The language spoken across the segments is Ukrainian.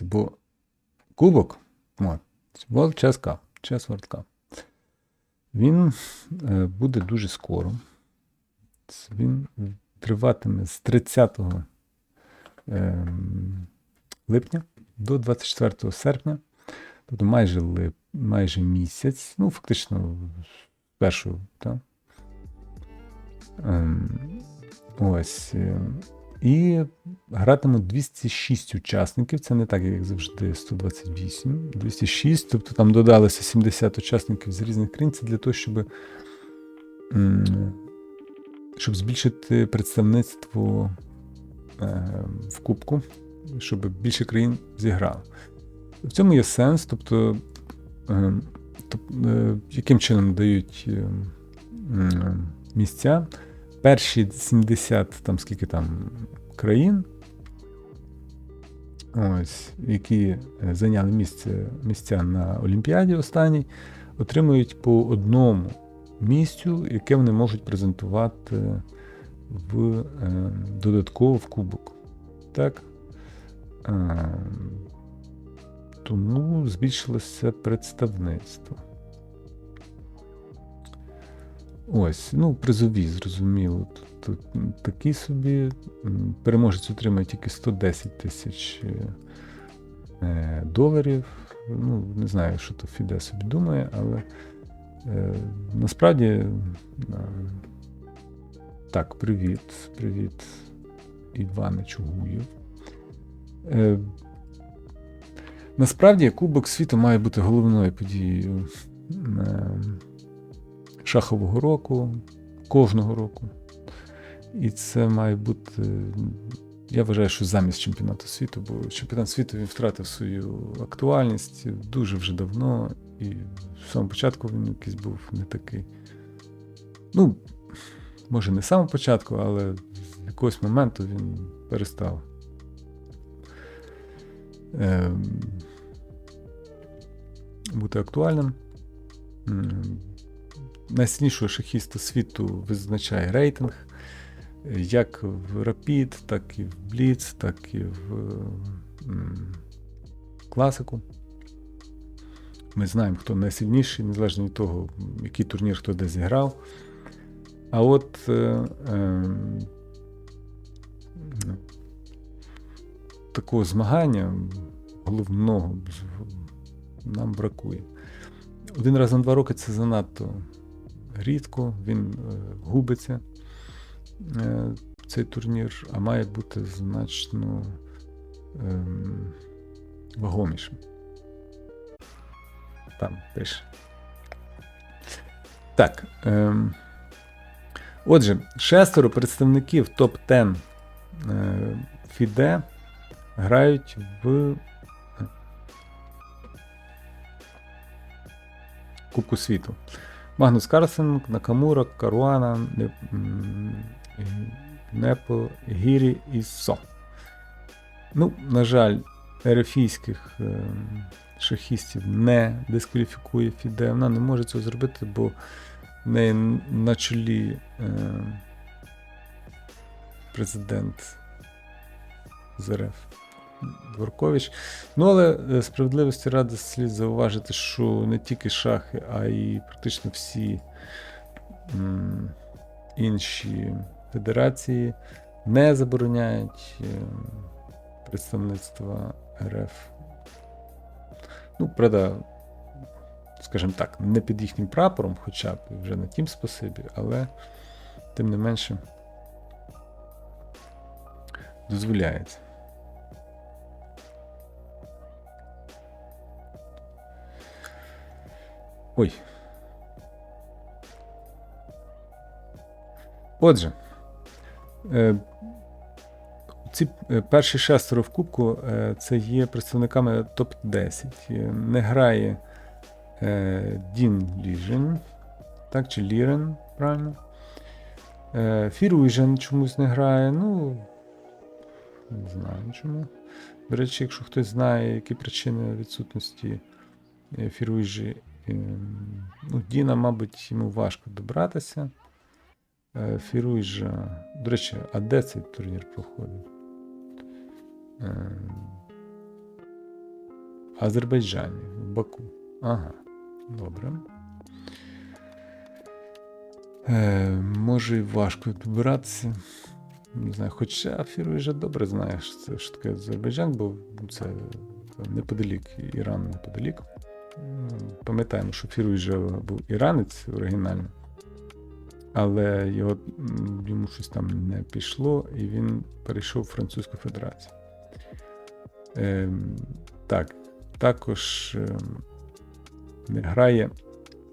Бо кубок, от, World Chess Cup, Chess World Cup, він е, буде дуже скоро. Він триватиме з 30 е, липня до 24 серпня, тобто майже, лип, майже місяць, ну, фактично, першого, так? Ем, ось. І гратимуть 206 учасників. Це не так, як завжди, 128. 206, тобто там додалося 70 учасників з різних країн. Це для того, щоб, щоб збільшити представництво е, в Кубку, щоб більше країн зіграло. В цьому є сенс, тобто, е, е, яким чином дають е, місця. Перші 70, там скільки там країн, ось, які е, зайняли місце, місця на Олімпіаді останній, отримують по одному місцю, яке вони можуть презентувати в, е, додатково в кубок. Так? Е, тому збільшилося представництво. Ось, ну, призові, зрозуміло. Тут, тут такі собі. Переможець отримає тільки 110 тисяч е, доларів. Ну, не знаю, що то Фіде собі думає, але е, насправді. е, так, привіт, привіт, Іване Чугуєв. Е, насправді, Кубок світу має бути головною подією. Е, шахового року, кожного року. І це має бути. Я вважаю, що замість чемпіонату світу, бо чемпіонат світу він втратив свою актуальність дуже вже давно, і в самому початку він якийсь був не такий. Ну, може, не з самого початку, але з якогось моменту він перестав. Ем, бути актуальним. Найсильнішого шахіста світу визначає рейтинг, як в Rapid, так і в Blitz, так і в класику. Ми знаємо, хто найсильніший, незалежно від того, який турнір хто де зіграв. А от е, е, такого змагання головного нам бракує. Один раз на два роки це занадто рідко, він е, губиться е, цей турнір, а має бути значно е, вагомішим. Там пише. Так. Е, отже, шестеро представників топ-10 е, FIDE грають в Кубку світу. Магнус Карлсен, Накамура, Каруана, Не- Непо, Гірі і Со. Ну, на жаль, ерефійських е, шахістів не дискваліфікує Фіде. Вона не може цього зробити, бо в неї на чолі е, президент ЗРФ Дворкович. Ну, але е, справедливості ради слід зауважити, що не тільки шахи, а й практично всі м, інші федерації не забороняють е, представництва РФ. Ну, правда, скажімо так, не під їхнім прапором, хоча б вже на тім спасибі, але тим не менше дозволяється. Ой. Отже, е, ці е, перші шестеро в кубку е, це є представниками топ-10. Е, Не грає Дін Ліжен, так, чи Лірен, правильно. Фіруйжен чомусь не грає. Ну, не знаю чому. До речі, якщо хтось знає, які причини відсутності Фіруйжі Ну, Діна, мабуть, йому важко добратися. Е, Фіруйжа. До речі, а де цей турнір проходить? Ем, Азербайджані, в Баку. Ага, добре. Е, може і важко добиратися. Не знаю, хоча Фір вже добре знає, що це що таке Азербайджан, бо це неподалік, Іран неподалік. Пам'ятаємо, що Фір вже був іранець оригінально, але його, йому щось там не пішло, і він перейшов в Французьку Федерацію. Ем, так, також ем, грає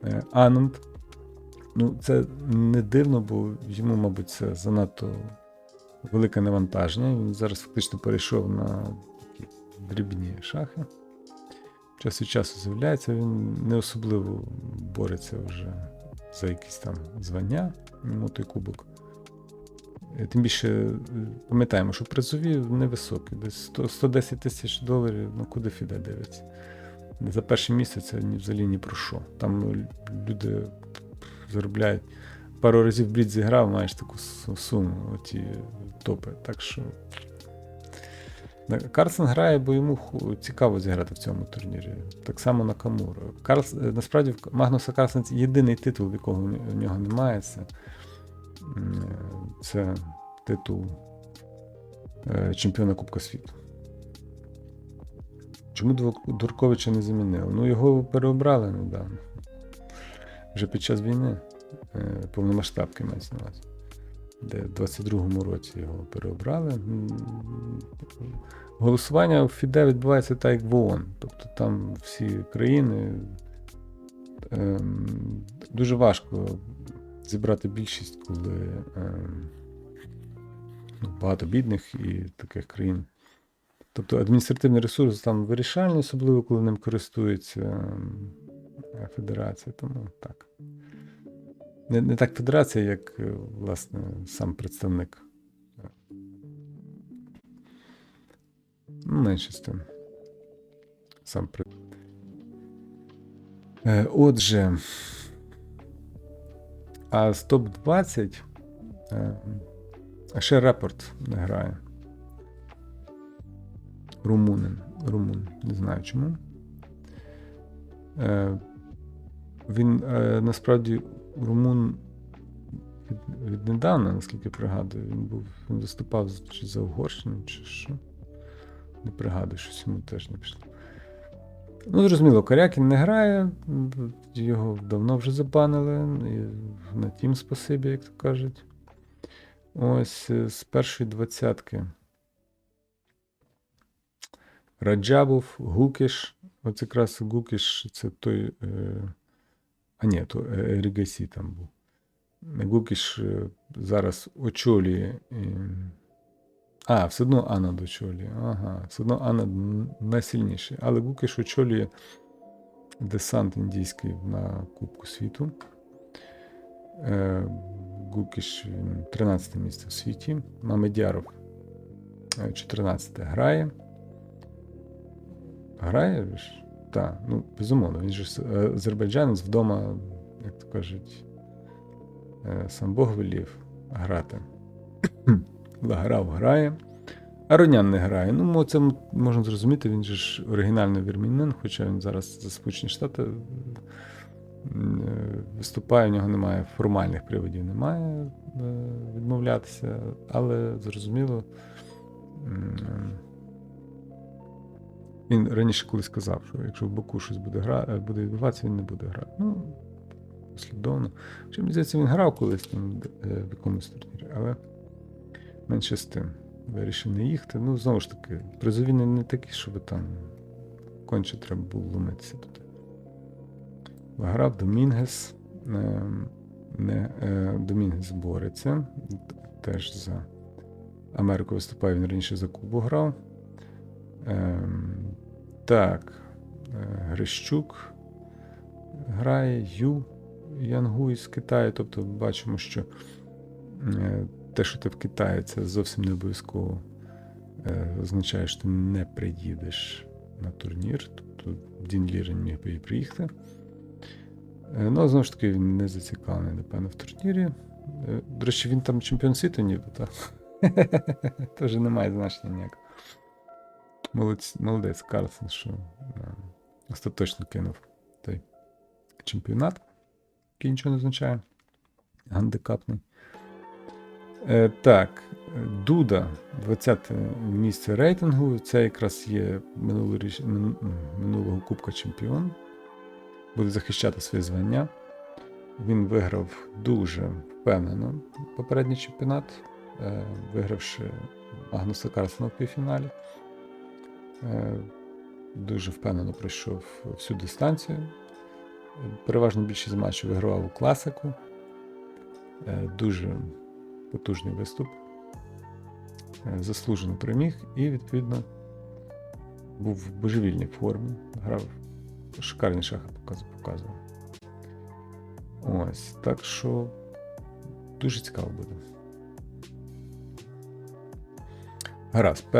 е, Ананд. Ну, це не дивно, бо йому, мабуть, це занадто велике навантаження. Він зараз фактично перейшов на такі дрібні шахи. Час від часу з'являється, він не особливо бореться вже за якісь там звання, той кубок. Е, Тим більше е, пам'ятаємо, що призові невисокі, десь 100, 110 тисяч доларів, ну куди Фіде дивиться. За перше місце це взагалі ні про що. Там люди заробляють. Пару разів брід зіграв, маєш таку суму, оті топи. Так що. На- Карлсон грає, бо йому цікаво зіграти в цьому турнірі. Так само на Камуру. Карлс, е, насправді, Магнуса Карлсона єдиний титул, якого в ні- в нього немає. Це, е, це титул е, чемпіона Кубка світу. Чому Дурковича не замінили? Ну, його переобрали недавно. Вже під час війни. Е, Повномасштабки мається на увазі. Де в 22-му році його переобрали. Голосування в ФІДЕ відбувається так, як в ООН. Тобто там всі країни. Ем, дуже важко зібрати більшість, коли ем, ну, багато бідних і таких країн. Тобто адміністративний ресурс там вирішальний, особливо коли ним користується ем, федерація. Тому так. Не, не так федерація, як е, власне сам представник. Менше з тим. Сам. Е, Отже. А з топ-20 е, ще репорт не грає. Румунин. Румун. Не знаю чому. Він насправді румун від, віднедавна, наскільки пригадую, він був. Він виступав чи за Угорщину, чи що. Не пригадую, щось йому теж не пішло. Ну, зрозуміло, Корякін не грає, його давно вже забанили, і на тім спасибі, як то кажуть. Ось е, з першої двадцятки. Раджабов, Гукіш. От якраз Гукіш це той. Е, а ні, то е, Рігасі там був. Гукіш е, зараз очолює. а, все одно Анна очолює. Ага, все одно Анна н- найсильніший. Але Гукіш очолює десант індійський на Кубку світу. Е, Гукіш 13 місце в світі. Мамедяров е, 14 грає. Грає? Так, ну, безумовно, він же е, азербайджанець вдома, як то кажуть, е, сам Бог велів грати. Лаграв грає. Аронян не грає. Ну, це можна зрозуміти, він же ж оригінальний вірмінин, хоча він зараз за Сполучені Штати е, виступає, у нього немає формальних приводів, немає відмовлятися, але зрозуміло. Він раніше колись сказав, що якщо в боку щось буде гра... е, буде відбуватися, він не буде грати. Ну, послідовно. Мені здається, він грав колись там е, в якомусь турнірі, але менше з тим. Вирішив не їхати. Ну, знову ж таки, призові не, не такі, щоб там конче треба було ломитися туди. Грав Домінгес. Е, не, Домінгес бореться. Теж за Америку виступає, він раніше за Кубу грав. Так. Е, Грищук грає Ю Янгу із Китаю. Тобто бачимо, що е, те, що ти в Китаї, це зовсім не обов'язково е, означає, що ти не приїдеш на турнір. Тобто Дін Лірен міг би і приїхати. Ну, знову ж таки, він не зацікавлений, напевно, в турнірі. До речі, він там чемпіон світу ніби, так? Теж немає значення ніякого. Молодець, молодець Карлсон, що остаточно кинув той чемпіонат, який нічого не означає. Гандикапний. Е, так, Дуда, 20 місце рейтингу. Це якраз є минулоріч... минулого Кубка Чемпіон. Буде захищати своє звання. Він виграв дуже впевнено попередній чемпіонат, е, вигравши Магнуса Карлсона в півфіналі. Е, Дуже впевнено пройшов всю дистанцію. Переважно більшість матчів вигравав у класику. Е, Дуже потужний виступ. Е, Заслужено переміг і, відповідно, був в божевільній формі. Грав шикарні шахи показував. Ось, так що дуже цікаво буде. Гаразд.